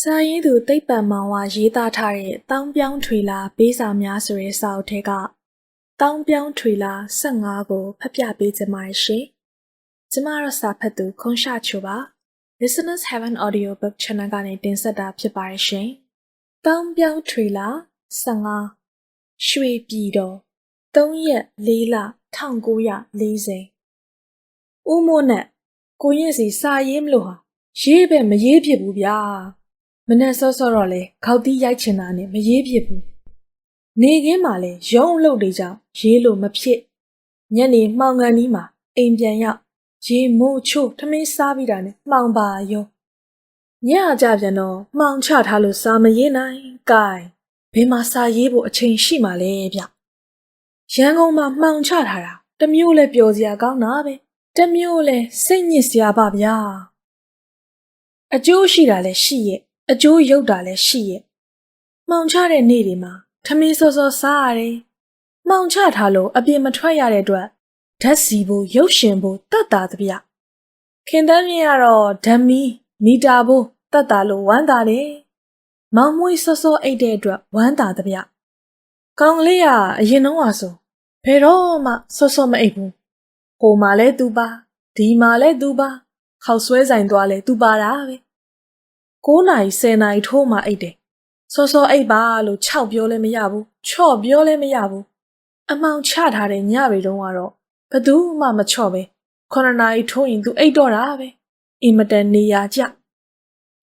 စာရင်းသူသိပ္ပံမောင်ဝရေးသားထားတဲ့တောင်းပြောင်းထွေလာပေးစာများဆိုတဲ့စာအုပ်ထဲကတောင်းပြောင်းထွေလာ15ကိုဖတ်ပြပေးကြပါရရှင်။ကျမတို့စာဖတ်သူခွန်ရှာချိုပါ။ Listeners Heaven Audio Book Channel ကနေတင်ဆက်တာဖြစ်ပါရရှင်။တောင်းပြောင်းထွေလာ15ရွှေပြည်တော်3ရက်4လ1940ဦးမိုးနဲ့ကိုရင်စီစာရေးမလို့ဟာရေးပဲမရေးဖြစ်ဘူးဗျာ မနဲ့စောစောတော့လေခေါက်တီးရိုက်ချင်တာနဲ့မရေးဖြစ်ဘူးနေခင်းမှာလေရုံးအလုပ်တွေကြောင့်ရေးလို့မဖြစ်ညနေမှောင်ကန်ဒီမှာအိမ်ပြန်ရောက်ရေမိုးချို့ထမင်းစားပြီးတာနဲ့မှောင်ပါရောညကြပြန်တော့မှောင်ချထားလို့စာမရေးနိုင်ကဲဘယ်မှာစာရေးဖို့အချိန်ရှိမှလဲဗျရန်ကုန်မှာမှောင်ချထားတာတမျိုးလဲပျော်စရာကောင်းတာပဲတမျိုးလဲစိတ်ညစ်စရာပါဗျာအကျိုးရှိတာလဲရှိရဲ့ အကျိုးရုပ်တာလည်းရှိရဲ့။မှောင်ချတဲ့နေ့တွေမှာထမင်းစောစောစားရတယ်။မှောင်ချထားလို့အပြင်မထွက်ရတဲ့အတွက်ဓာတ်စီဖို့ရုပ်ရှင်ဖို့တတ်တာတပြ။ခင်တန်းမြင်ကတော့ဓမီမီတာဖို့တတ်တာလို့ဝမ်းသာတယ်။မောင်မွေးစောစောအိတ်တဲ့အတွက်ဝမ်းသာတပြ။ကောင်းကလေးကအရင်တော့ဟာဆိုဘယ်တော့မှစောစောမအိတ်ဘူး။ဟိုမှာလဲသူပါဒီမှာလဲသူပါခောက်ဆွဲဆိုင်သွားလဲသူပါတာပဲ 9နာရီ10နာရီထိုးမှအိတ်တယ်စောစောအိတ်ပါလို့6ပြောလဲမရဘူးချော့ပြောလဲမရဘူးအမောင်ချထားတဲ့ညပေတုန်းကတော့ဘသူမှမချော့ပဲ9နာရီထိုးရင်သူအိတ်တော့တာပဲအင်မတန်နေရကြ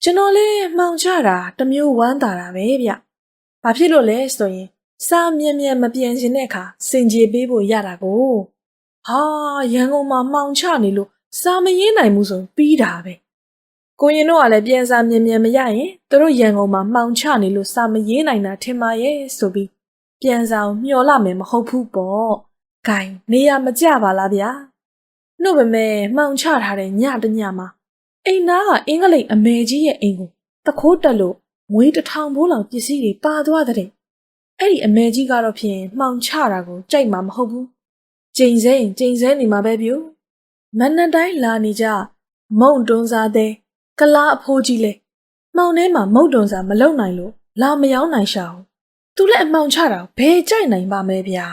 ကျွန်တော်လဲမှောင်ချတာတမျိုးဝမ်းသာတာပဲဗျဘာဖြစ်လို့လဲဆိုရင်စားမြဲမြဲမပြန်ရှင်တဲ့အခါစင်ကြေပေးဖို့ရတာကိုဟာရန်ကုန်မှာမှောင်ချနေလို့စားမရင်းနိုင်ဘူးဆိုပြီးတာပဲ ကိုရင်တို့ကလည်းပြန်စာမြင်မြန်မရရင်သူတို့ရန်ကုန်မှာမှောင်ချနေလို့စာမရေးနိုင်တာထင်ပါရဲ့ဆိုပြီးပြန်စာကိုမျောလာမယ်မဟုတ်ဘူးပေါ့။ဂိုင်နေရမကြပါလားဗျာ။နှုတ်ပေမဲ့မှောင်ချထားတဲ့ညတညမှာအိမ်သားကအင်္ဂလိပ်အမေကြီးရဲ့အိမ်ကိုတခိုးတက်လို့ငွေတစ်ထောင်ဘိုးလောက်ပစ္စည်းတွေပါသွားတဲ့။အဲ့ဒီအမေကြီးကတော့ဖြင့်မှောင်ချတာကိုကြိုက်မှာမဟုတ်ဘူး။ကျိန်စဲရင်ကျိန်စဲနေမှာပဲပြူ။မနက်တိုင်းလာနေကြမုံတွန်းစားတဲ့ ကလားအဖိုးကြီးလဲမှောင်ထဲမှာမုတ်တုံစာမလုံနိုင်လို့လာမယောင်းနိုင်ရှာအောင်သူလည်းအမှောင်ချတာဘယ်ကြိုက်နိုင်ပါမဲဗျာ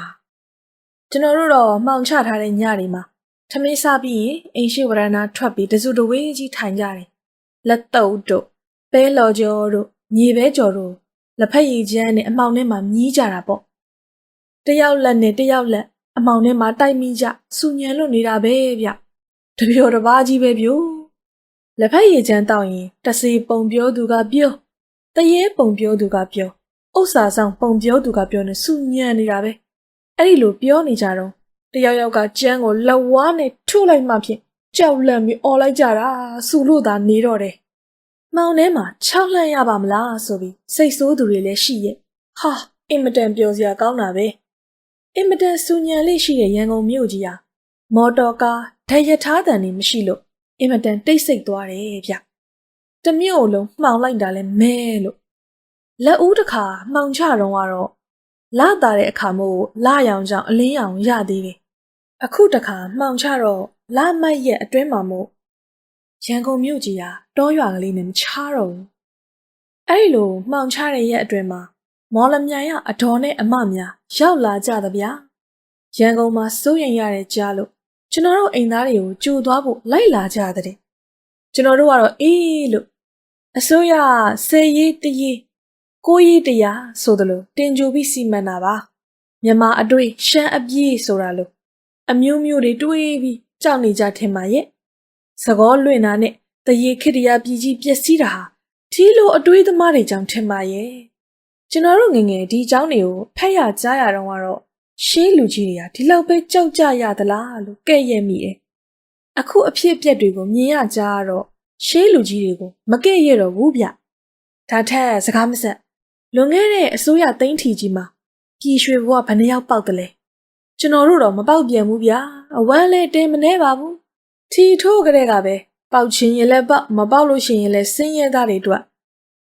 ကျွန်တော်တို့တော့မှောင်ချထားတဲ့ညတွေမှာထမင်းစားပြီးရင်အိမ်ရှိဝရဏထွက်ပြီးတစုတဝေးကြီးထိုင်ကြတယ်လက်တုပ်တို့ပဲလော်ကျော်တို့ညီပဲကျော်တို့လက်ဖက်ရည်ချမ်းနဲ့အမှောင်ထဲမှာမြည်ကြတာပေါ့တယောက်လက်နဲ့တယောက်လက်အမှောင်ထဲမှာတိုက်မိကြစူညံလို့နေတာပဲဗျတပြော်တပါးကြီးပဲပြို့ လက်ဖက်ရည်ချမ်းတောက်ရင်တစီပုံပြောသူကပြောတရေပုံပြောသူကပြောဥစ္စာဆောင်ပုံပြောသူကပြောနေစုညံနေတာပဲအဲ့ဒီလိုပြောနေကြတော့တယောက်ယောက်ကကျန်းကိုလက်ဝါးနဲ့ထုလိုက်မှဖြင့်ကြောက်လန့်ပြီးអော်လိုက်ကြတာစူလို့သာနေတော့တယ်မောင်ထဲမှာ၆လန့်ရပါမလားဆိုပြီးစိတ်ဆိုးသူတွေလည်းရှိရဲ့ဟာအင်မတန်ပျော်စရာကောင်းတာပဲအင်မတန်စူညံလေးရှိတဲ့ရန်ကုန်မြို့ကြီးဟာမော်တော်ကားဓာတ်ရထားတန်နေမရှိလို့ အင်မတန်တိတ်ဆိတ်သွားတယ်ဗျ။တမျိုးလုံးမှောင်လိုက်တာလဲမဲလို့လက်ဦးတစ်ခါမှောင်ချတော့ကတော့လာတာတဲ့အခါမို့လာရောင်ကြောင့်အလင်းရောင်ရသေးတယ်။အခုတခါမှောင်ချတော့လာမိုက်ရဲ့အတွင်းမှာမို့ရန်ကုန်မြို့ကြီးဟာတောရွာကလေးနဲ့မချတော့ဘူး။အဲ့လိုမှောင်ချတဲ့ရဲ့အတွင်းမှာမော်လမြိုင်ကအတော်နဲ့အမများရောက်လာကြသဗျာ။ရန်ကုန်မှာစိုးရင်ရတဲ့ကြားလို့ ကျွန်တော်တို့အိမ်သားတွေကိုကြိုသွားဖို့လိုက်လာကြတဲ့ကျွန်တော်တို့ကတော့အေးလို့အစိုးရဆယ်ရေးတရေးကိုရေးတရားဆိုသလိုတင်ကြိုပြီးစီမံတာပါမြန်မာအတွေ့ရှမ်းအပြေးဆိုတာလို့အမျိုးမျိုးတွေတွေးပြီးကြောက်နေကြထင်ပါရဲ့သကောလွင့်တာနဲ့တရေခိတရပြည်ကြီးပျက်စီးတာဟာဒီလိုအတွေးသမားတွေကြောင့်ထင်ပါရဲ့ကျွန်တော်တို့ငငယ်ဒီเจ้าတွေကိုဖက်ရကြားရတော့ကတော့ ရှေးလူကြီးတွေကဒီလောက်ပဲကြောက်ကြရသလားလို့ကဲ့ရဲ့မိတယ်။အခုအဖြစ်အပျက်တွေကိုမြင်ရကြတော့ရှေးလူကြီးတွေကိုမကဲ့ရဲ့တော့ဘူးဗျ။ဒါထက်စကားမဆက်လွန်ခဲ့တဲ့အစိုးရသိန်းထီကြီးမှာပြည်ရွှေဘဝဘယ်နှယောက်ပေါက်တယ်လဲ။ကျွန်တော်တို့တော့မပေါက်ပြန်ဘူးဗျာ။အဝမ်းလဲတင်မနေပါဘူး။ထီထိုးကြတဲ့ကပဲပေါက်ချင်းရင်လည်းပေါက်မပေါက်လို့ရှိရင်လည်းဆင်းရဲသားတွေအတွက်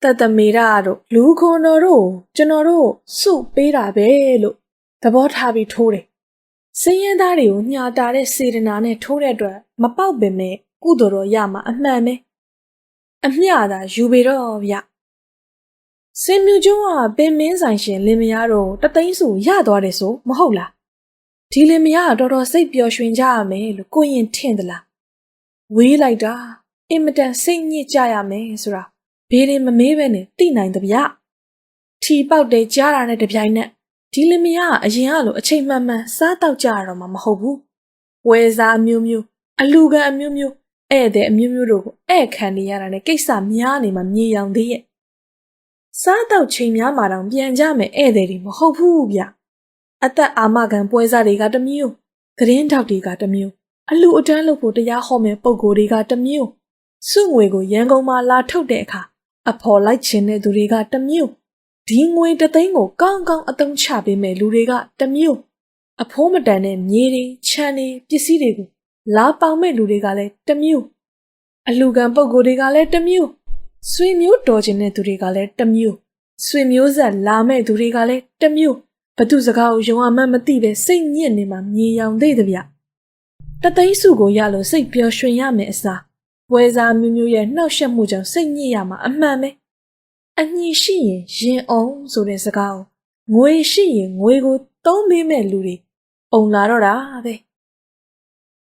တတမေရတို့လူခွန်တော်တို့ကျွန်တော်တို့စုပေးတာပဲလို့ သဘောထားပြီးထိုးတယ်။စင်းရဲသားတွေကိုညှာတာတဲ့စေတနာနဲ့ထိုးတဲ့အတွက်မပေါက်ပင်မဲ့ကုသိုလ်တော်ရမှာအမှန်ပဲ။အမျှသာယူပေတော့ဗျစင်မြူကျွန်းကပင်မင်းဆိုင်ရှင်လင်မယားတို့တသိန်းစုရသွားတယ်ဆိုမဟုတ်လားဒီလင်မယားကတော်တော်စိတ်ပျော်ရွှင်ကြရမယ်လို့ကိုရင်ထင်သလားဝေးလိုက်တာအင်မတန်စိတ်ညစ်ကြရမယ်ဆိုတာဘေးရင်မမေးပဲနဲ့သိနိုင်တဗျထီပေါက်တဲ့ကြားတာနဲ့တပြိုင်နက် ဒီလင်မယားကအရင်ကလိုအချိန်မှန်မှန်စားတောက်ကြရတော့မှမဟုတ်ဘူးဝဲစားအမျိုးမျိုးအလူကန်အမျိုးမျိုးဧည့်သည်အမျိုးမျိုးတို့ကိုဧည့်ခံနေရတာနဲ့ကိစ္စများနေမှမြေရောင်သေးရဲ့စားတောက်ချိန်များမှတောင်ပြန်ကြမယ်ဧည့်သည်တွေမဟုတ်ဘူးဗျအသက်အာမခံပွဲစားတွေကတစ်မျိုးသတင်းထောက်တွေကတစ်မျိုးအလူအတန်းလို့ဖို့တရားဟောမဲ့ပုံကိုယ်တွေကတစ်မျိုးစုငွေကိုရန်ကုန်မှာလာထုတ်တဲ့အခါအဖော်လိုက်ခြင်းတဲ့သူတွေကတစ်မျိုး ဒီငွေတသိန်းကိုကောင်းကောင်းအသုံးချပေးမဲ့လူတွေကတစ်မျိုးအဖိုးမတန်တဲ့မြေတွေခြံတွေပစ္စည်းတွေကိုလာပေါင်မဲ့လူတွေကလည်းတစ်မျိုးအလူကံပုံကိုယ်တွေကလည်းတစ်မျိုးဆွေမျိုးတော်ခြင်းတဲ့သူတွေကလည်းတစ်မျိုးဆွေမျိုးဆက်လာမဲ့သူတွေကလည်းတစ်မျိုးဘသူစကားကိုယုံအမှန်မသိပဲစိတ်ညစ်နေမှမြေရောင်သေးသဗျတသိန်းစုကိုရလို့စိတ်ပျော်ရွှင်ရမယ်အစားဝဲစားမျိုးမျိုးရဲ့နှောက်ယှက်မှုကြောင့်စိတ်ညစ်ရမှာအမှန်ပဲ အညီရှိရင်ရင်အောင်ဆိုတဲ့စကားကိုငွေရှိရင်ငွေကို သုံးပေးမဲ့လူတွေအုံလာတော့တာပဲ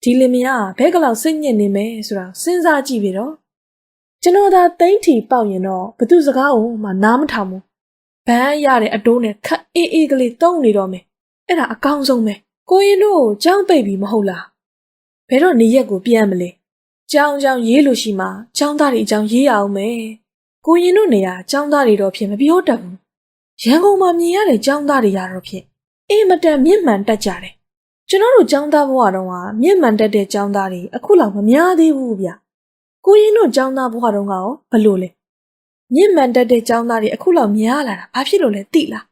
ဒီလင်မယားဘဲကလောက်စိတ်ညစ်နေမယ်ဆိုတာစဉ်းစားကြည့်ပြီတော့ကျွန်တော်သာတိမ့်ထီပေါက်ရင်တော့ဘသူစကားကိုမှနားမထောင်ဘူးဘန်းရတဲ့အတိုးနဲ့ခက်အေးအေးကလေးတုံးနေတော့မယ်အဲ့ဒါအကောင်းဆုံးပဲကိုရင်တို့ကြောင်းပိတ်ပြီမဟုတ်လားဘယ်တော့နေရက်ကိုပြန်မလဲကြောင်းကြောင်းရေးလို့ရှိမှကြောင်းသားတွေအကြောင်းရေးရအောင်မယ် ကိုရင်တို့နေရာကြောင်းသားတွေတော့ဖြစ်မပြောတတ်ဘူးရန်ကုန်မှာမြင်ရတဲ့ကြောင်းသားတွေရတော့ဖြစ်အေးမတန်မြင့်မှန်တတ်ကြတယ်ကျွန်တော်တို့ចောင်းသားဘဝတုန်းကမြင့်မှန်တတ်တဲ့ចောင်းသားတွေအခုလောက်မများသေးဘူးဗျကိုရင်တို့ចောင်းသားဘဝတုန်းကရောဘလို့လဲမြင့်မှန်တတ်တဲ့ចောင်းသားတွေအခုလောက်များလာတာဘာဖြစ်လို့လဲသိလား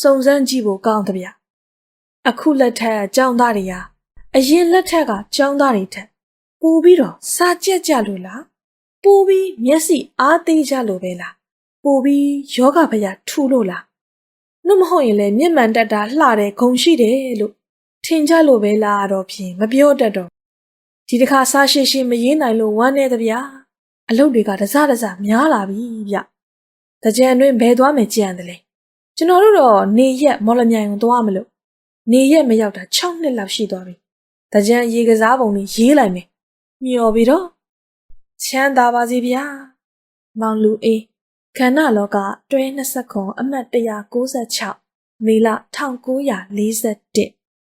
စုံစမ်းကြည့်ဖို့ကောင်းတယ်ဗျအခုလက်ထက်ကចောင်းသားတွေဟာအရင်လက်ထက်ကចောင်းသားတွေထက်ပိုပြီးတော့စာကြက်ကြလို့လား ပိုပြီးမျက်စိအားသေးကြလို့ပဲလားပိုပြီးယောဂဖယားထူလို့လားနှုတ်မဟုတ်ရင်လည်းမြင့်မှန်တတ်တာလှတယ်ဂုံရှိတယ်လို့ထင်ကြလို့ပဲလားတော့ဖြင့်မပြောတတ်တော့ဒီတစ်ခါစားရှိရှိမရေးနိုင်လို့ဝမ်းနေသဗျာအလုပ်တွေကတစတစများလာပြီဗျတကြံတွင်ဘယ်သွားမယ်ကြံတယ်လေကျွန်တော်တို့တော့နေရက်မော်လမြိုင်ကိုသွားမလို့နေရက်မရောက်တာ6နှစ်လောက်ရှိသွားပြီတကြံရေကစားပုံလေးရေးလိုက်မယ်မျော်ပြီးတော့ ချမ်းသာပါစေဗျာမောင်လူအေးခန္ဓာလောကတွဲ29အမှတ်196မေလ1941